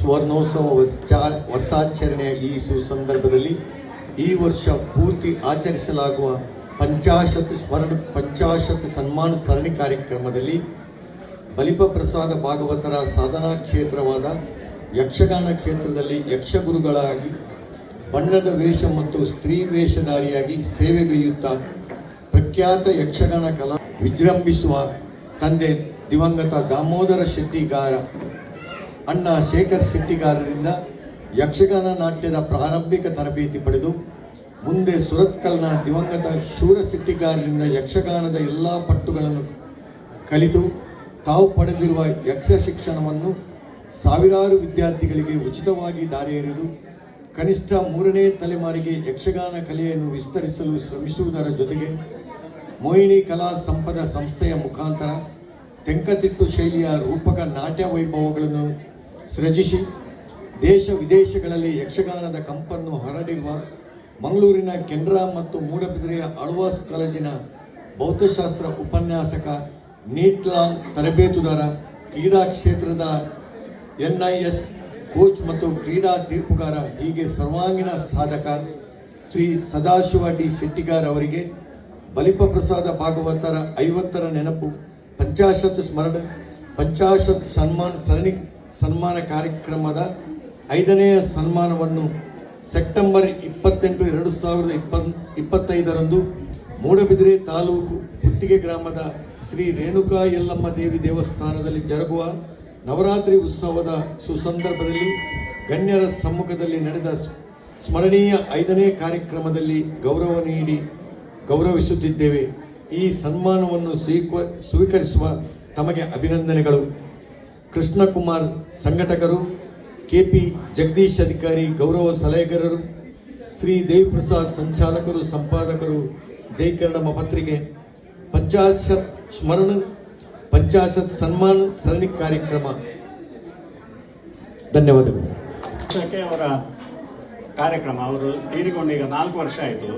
ಸ್ವರ್ಣೋತ್ಸವ ವರ್ಷ- ವರ್ಷಾಚರಣೆಯ ಈ ಸುಸಂದರ್ಭದಲ್ಲಿ ಈ ವರ್ಷ ಪೂರ್ತಿ ಆಚರಿಸಲಾಗುವ ಪಂಚಾಶತ್ ಸ್ವರ್ಣ, ಪಂಚಾಶತ್ ಸನ್ಮಾನ ಸರಣಿ ಕಾರ್ಯಕ್ರಮದಲ್ಲಿ ಬಲಿಪ ಪ್ರಸಾದ ಭಾಗವತರ ಸಾಧನಾ ಕ್ಷೇತ್ರವಾದ ಯಕ್ಷಗಾನ ಕ್ಷೇತ್ರದಲ್ಲಿ ಯಕ್ಷಗುರುಗಳಾಗಿ, ಬಣ್ಣದ ವೇಷ ಮತ್ತು ಸ್ತ್ರೀ ವೇಷಧಾರಿಯಾಗಿ ಸೇವೆಗೈಯುತ್ತಾ ಪ್ರಖ್ಯಾತ ಯಕ್ಷಗಾನ ಕಲಾ ವಿಜೃಂಭಿಸುವ ತಂದೆ ದಿವಂಗತ ದಾಮೋದರ ಶೆಟ್ಟಿಗಾರ ಅಣ್ಣ ಶೇಖರ್ ಶೆಟ್ಟಿಗಾರರಿಂದ ಯಕ್ಷಗಾನ ನಾಟ್ಯದ ಪ್ರಾರಂಭಿಕ ತರಬೇತಿ ಪಡೆದು ಮುಂದೆ ಸುರತ್ಕಲ್ನ ದಿವಂಗತ ಶೂರ ಶೆಟ್ಟಿಗಾರರಿಂದ ಯಕ್ಷಗಾನದ ಎಲ್ಲ ಪಟ್ಟುಗಳನ್ನು ಕಲಿತು ತಾವು ಪಡೆದಿರುವ ಯಕ್ಷ ಶಿಕ್ಷಣವನ್ನು ಸಾವಿರಾರು ವಿದ್ಯಾರ್ಥಿಗಳಿಗೆ ಉಚಿತವಾಗಿ ದಾರಿ ಎರೆದು ಕನಿಷ್ಠ ಮೂರನೇ ತಲೆಮಾರಿಗೆ ಯಕ್ಷಗಾನ ಕಲೆಯನ್ನು ವಿಸ್ತರಿಸಲು ಶ್ರಮಿಸುವುದರ ಜೊತೆಗೆ ಮೋಹಿನಿ ಕಲಾ ಸಂಪದ ಸಂಸ್ಥೆಯ ಮುಖಾಂತರ ತೆಂಕತಿಟ್ಟು ಶೈಲಿಯ ರೂಪಕ ನಾಟ್ಯ ವೈಭವಗಳನ್ನು ಸೃಜಿಸಿ ದೇಶ ವಿದೇಶಗಳಲ್ಲಿ ಯಕ್ಷಗಾನದ ಕಂಪನ್ನು ಹರಡಿರುವ ಮಂಗಳೂರಿನ ಕೆನರಾ ಮತ್ತು ಮೂಡಬಿದಿರೆಯ ಆಳ್ವಾಸ್ ಕಾಲೇಜಿನ ಭೌತಶಾಸ್ತ್ರ ಉಪನ್ಯಾಸಕ ನೀಟ್ಲಾಂಗ್ ತರಬೇತುದಾರ, ಕ್ರೀಡಾ ಕ್ಷೇತ್ರದ ಎನ್ ಐ ಎಸ್ ಕೋಚ್ ಮತ್ತು ಕ್ರೀಡಾ ತೀರ್ಪುಗಾರ, ಹೀಗೆ ಸರ್ವಾಂಗೀಣ ಸಾಧಕ ಶ್ರೀ ಸದಾಶಿವ ಡಿ ಶೆಟ್ಟಿಗಾರ್ ಅವರಿಗೆ ಬಲಿಪ ಪ್ರಸಾದ ಭಾಗವತರ ಐವತ್ತರ ನೆನಪು, ಪಂಚಾಶತ್ ಸ್ಮರಣ, ಪಂಚಾಶತ್ ಸನ್ಮಾನ್ ಸರಣಿ ಸನ್ಮಾನ ಕಾರ್ಯಕ್ರಮದ ಐದನೆಯ ಸನ್ಮಾನವನ್ನು ಸೆಪ್ಟೆಂಬರ್ ಇಪ್ಪತ್ತೆಂಟು, ಎರಡು ಸಾವಿರದ ಇಪ್ಪತ್, ಇಪ್ಪತ್ತೈದರಂದು ಮೂಡಬಿದಿರೆ ತಾಲೂಕು ಪುತ್ತಿಗೆ ಗ್ರಾಮದ ಶ್ರೀ ರೇಣುಕಾ ಯಲ್ಲಮ್ಮ ದೇವಿ ದೇವಸ್ಥಾನದಲ್ಲಿ ಜರುಗುವ ನವರಾತ್ರಿ ಉತ್ಸವದ ಸುಸಂದರ್ಭದಲ್ಲಿ ಗಣ್ಯರ ಸಮ್ಮುಖದಲ್ಲಿ ನಡೆದ ಸ್ಮರಣೀಯ ಐದನೇ ಕಾರ್ಯಕ್ರಮದಲ್ಲಿ ಗೌರವ ನೀಡಿ ಗೌರವಿಸುತ್ತಿದ್ದೇವೆ. ಈ ಸನ್ಮಾನವನ್ನು ಸ್ವೀಕ, ಸ್ವೀಕರಿಸುವ ತಮಗೆ ಅಭಿನಂದನೆಗಳು. ಕೃಷ್ಣಕುಮಾರ್ ಸಂಘಟಕರು ಕೆ ಪಿ ಜಗದೀಶ್ ಅಧಿಕಾರಿ, ಗೌರವ ಸಲಹೆಗಾರರು, ಶ್ರೀ ದೇವಿಪ್ರಸಾದ್ ಸಂಚಾಲಕರು, ಸಂಪಾದಕರು ಜೈಕರ್ಣಮ ಪತ್ರಿಕೆ, ಪಂಚಾಶತ್ ಸ್ಮರಣ, ಪಂಚಾಶತ್ ಸನ್ಮಾನ ಸರಣಿ ಕಾರ್ಯಕ್ರಮ. ಧನ್ಯವಾದಗಳು. ಅವರ ಕಾರ್ಯಕ್ರಮ, ಅವರು ತೀರಿಕೊಂಡು ಈಗ ನಾಲ್ಕು ವರ್ಷ ಆಯಿತು.